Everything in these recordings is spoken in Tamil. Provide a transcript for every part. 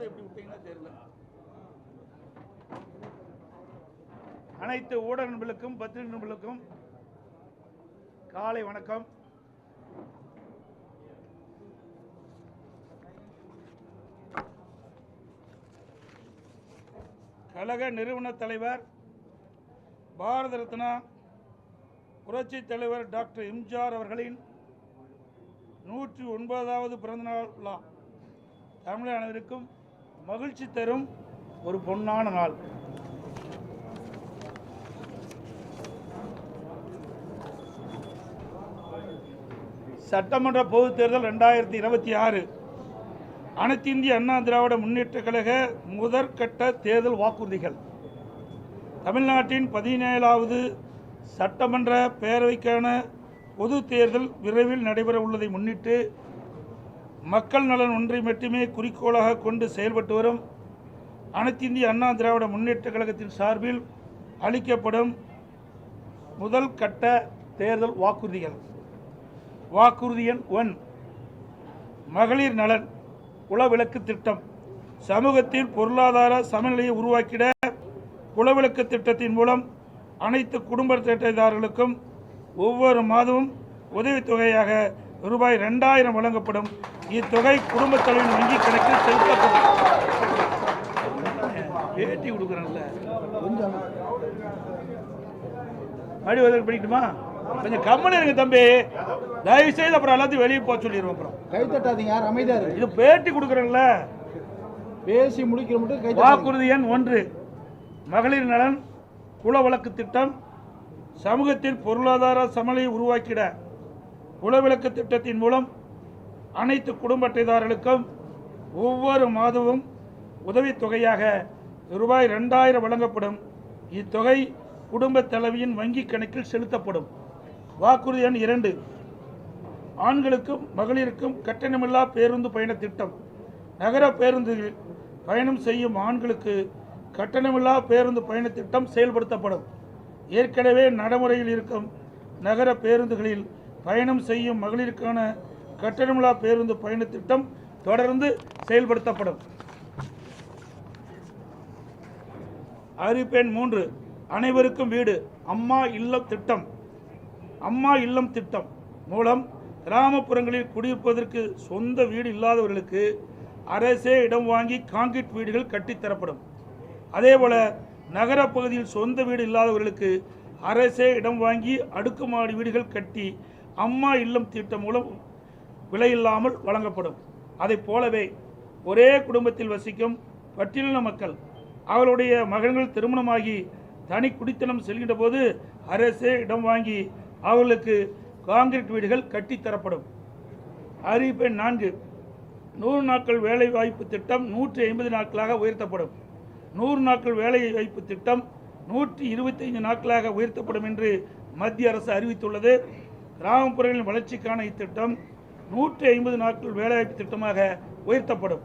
கையோட எப்படி விட்டீங்கன்னா தெரியல. அனைத்து ஊடக நண்பர்களுக்கும் பத்திரிகை நண்பர்களுக்கும் காலை வணக்கம். கழக நிறுவன தலைவர் பாரத ரத்னா புரட்சி தலைவர் டாக்டர் எம்ஜிஆர் அவர்களின் நூற்றி ஒன்பதாவது பிறந்தநாள் விழா. தமிழக அனைவருக்கும் மகிழ்ச்சி தரும் ஒரு பொன்னான நாள். சட்டமன்ற பொதுத் தேர்தல் ரெண்டாயிரத்தி இருபத்தி ஆறு. அனைத்து இந்திய அண்ணா திராவிட முன்னேற்ற கழக முதற்கட்ட தேர்தல் வாக்குறுதிகள். தமிழ்நாட்டின் பதினேழாவது சட்டமன்ற பேரவைக்கான பொது தேர்தல் விரைவில் நடைபெற உள்ளதை முன்னிட்டு மக்கள் நலன் ஒன்றை மட்டுமே குறிக்கோளாக கொண்டு செயல்பட்டு வரும். அனைத்து இந்திய அண்ணா திராவிட முன்னேற்ற கழகத்தின் சார்பில் அளிக்கப்படும் முதல் கட்ட தேர்தல் வாக்குறுதிகள். வாக்குறுதி எண் ஒன். மகளிர் நலன் குலவிளக்கு திட்டம். சமூகத்தில் பொருளாதார சமநிலையை உருவாக்கிட குலவிளக்கு திட்டத்தின் மூலம் அனைத்து குடும்ப திட்டதாரர்களுக்கும் ஒவ்வொரு மாதமும் உதவித்தொகையாக ரூபாய் ரெண்டாயிரம் வழங்கப்படும். இத்தொகை குடும்பத் தலைவரின் வங்கி கணக்கில் செலுத்தப்படும். பேட்டி கொடுக்குறேன்ல. கொஞ்சம் மறுபடி வந்து படிக்கட்டுமா கொஞ்சம் கம்மன் இருங்க தம்பி. தயவு செய்து அப்புறம் எல்லாத்தையும் வெளியே போக சொல்லிடுவோம் அப்புறம். கை தட்டாதீங்க யார் அமைதியா இது பேட்டி கொடுக்குறேன்ல. பேசி முடிக்கிற மட்டும். வாக்குறுதி எண் ஒன்று. மகளிர் நலன் குல வழக்கு திட்டம் சமூகத்தில் பொருளாதார சமநிலையை உருவாக்கிட. குலவிளக்கு திட்டத்தின் மூலம் அனைத்து குடும்ப அட்டைதாரர்களுக்கும் ஒவ்வொரு மாதமும் உதவித்தொகையாக ரூபாய் ரெண்டாயிரம் வழங்கப்படும். இத்தொகை குடும்ப தலைவியின் வங்கி கணக்கில் செலுத்தப்படும். வாக்குறுதி எண் இரண்டு. ஆண்களுக்கும் மகளிருக்கும் கட்டணமில்லா பேருந்து பயண திட்டம். நகர பேருந்துகளில் பயணம் செய்யும் ஆண்களுக்கு கட்டணமில்லா பேருந்து பயண திட்டம் செயல்படுத்தப்படும். ஏற்கனவே நடைமுறையில் இருக்கும் நகர பேருந்துகளில் பயணம் செய்யும் மகளிருக்கான கட்டணமில்லா பேருந்து பயண திட்டம் தொடர்ந்து செயல்படுத்தப்படும். அறிவிப்பெண் மூன்று. அனைவருக்கும் வீடு. அம்மா இல்லம் திட்டம். அம்மா இல்லம் திட்டம் மூலம் கிராமப்புறங்களில் குடியிருப்பதற்கு சொந்த வீடு இல்லாதவர்களுக்கு அரசே இடம் வாங்கி கான்கிரீட் வீடுகள் கட்டித்தரப்படும் அதேபோல நகரப்பகுதியில் சொந்த வீடு இல்லாதவர்களுக்கு அரசே இடம் வாங்கி அடுக்குமாடி வீடுகள் கட்டி அம்மா இல்லம் திட்டம் மூலம் விலையில்லாமல் வழங்கப்படும். அதைப் போலவே ஒரே குடும்பத்தில் வசிக்கும் பட்டியலின மக்கள் அவர்களுடைய மகன்கள் திருமணமாகி தனி குடித்தனம் செல்கின்ற போது அரசே இடம் வாங்கி அவர்களுக்கு காங்கிரீட் வீடுகள் கட்டித்தரப்படும் அறிவிப்பெண் நான்கு நூறு நாட்கள் வேலை வாய்ப்பு திட்டம் நூற்றி ஐம்பது நாட்களாக உயர்த்தப்படும். நூறு நாட்கள் வேலை வாய்ப்பு திட்டம் நூற்றி இருபத்தைந்து நாட்களாக உயர்த்தப்படும் என்று மத்திய அரசு அறிவித்துள்ளது. கிராமப்புறங்களின் வளர்ச்சிக்கான இத்திட்டம் நூற்றி ஐம்பது நாட்கள் வேலைவாய்ப்பு திட்டமாக உயர்த்தப்படும்.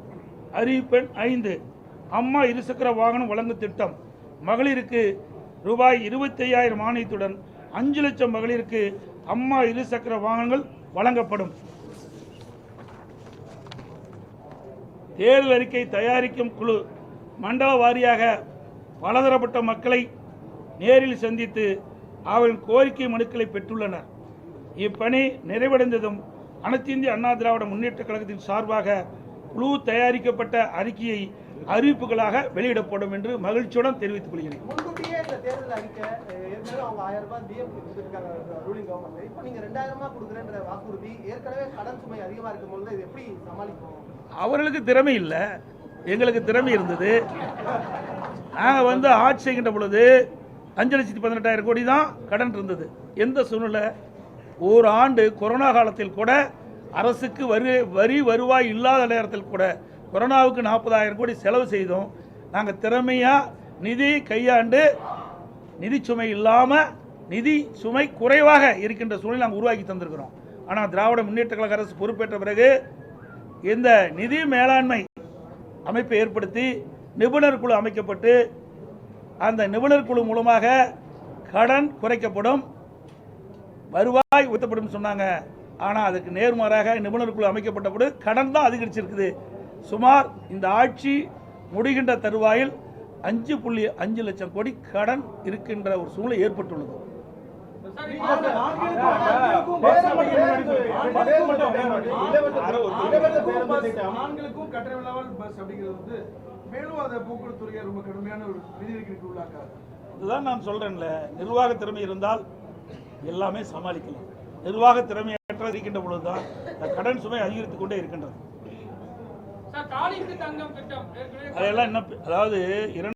அறிவிப்பெண் ஐந்து. அம்மா இருசக்கர வாகனம் வழங்கும் திட்டம். மகளிருக்கு ரூபாய் இருபத்தையாயிரம் மானியத்துடன் அஞ்சு லட்சம் மகளிருக்கு அம்மா இருசக்கர வாகனங்கள் வழங்கப்படும். தேர்தல் அறிக்கை தயாரிக்கும் குழு மண்டல வாரியாக பலதரப்பட்ட மக்களை நேரில் சந்தித்து அவர்களின் கோரிக்கை மனுக்களை பெற்றுள்ளனர். இப்பணி நிறைவடைந்ததும் அனைத்து இந்திய அண்ணா திராவிட முன்னேற்ற கழகத்தின் சார்பாக குழு தயாரிக்கப்பட்ட அறிக்கையை அறிவிப்புகளாக வெளியிடப்படும் என்று மகிழ்ச்சியுடன் தெரிவித்துக் கொள்கிறேன். அவர்களுக்கு திறமை இல்லை. எங்களுக்கு திறமை இருந்தது. நாங்கள் வந்து ஆட்சி செய்கின்ற பொழுது அஞ்சு லட்சத்தி பதினெட்டாயிரம் கோடி தான் கடன் இருந்தது. எந்த சூழ்நிலை? ஒரு ஆண்டு கொரோனா காலத்தில் கூட அரசுக்கு வரி வரி வருவாய் இல்லாத நேரத்தில் கூட கொரோனாவுக்கு நாற்பதாயிரம் கோடி செலவு செய்தோம். நாங்கள் திறமையாக நிதி கையாண்டு நிதி சுமை இல்லாமல் நிதி சுமை குறைவாக இருக்கின்ற சூழ்நிலை நாங்கள் உருவாக்கி தந்திருக்கிறோம். ஆனால் திராவிட முன்னேற்ற கழக அரசு பொறுப்பேற்ற பிறகு இந்த நிதி மேலாண்மை அமைப்பை ஏற்படுத்தி நிபுணர் குழு அமைக்கப்பட்டு அந்த நிபுணர் குழு மூலமாக கடன் குறைக்கப்படும். வருவாய் உயர்த்தப்படும் சொன்னாங்க. ஆனால் அதுக்கு நேர்மாறாக நிபுணர் குழு அமைக்கப்பட்ட போது கடன் தான் அதிகரிச்சிருக்குது. சுமார் இந்த ஆட்சி முடிகின்ற தருவாயில் அஞ்சு புள்ளி அஞ்சு லட்சம் கோடி கடன் இருக்கின்ற ஒரு சூழ்நிலை ஏற்பட்டுள்ளது. இதுதான் நான் சொல்றேன்ல நிர்வாக திறமை இருந்தால் எல்லாமே சமாளிக்கலாம் நிர்வாக திறமையற்ற இருக்கின்ற பொழுதுதான் இந்த கடன் சுமை அதிகரித்துக் கொண்டே இருக்கின்றது. அதெல்லாம் என்ன அதாவது இரண்டு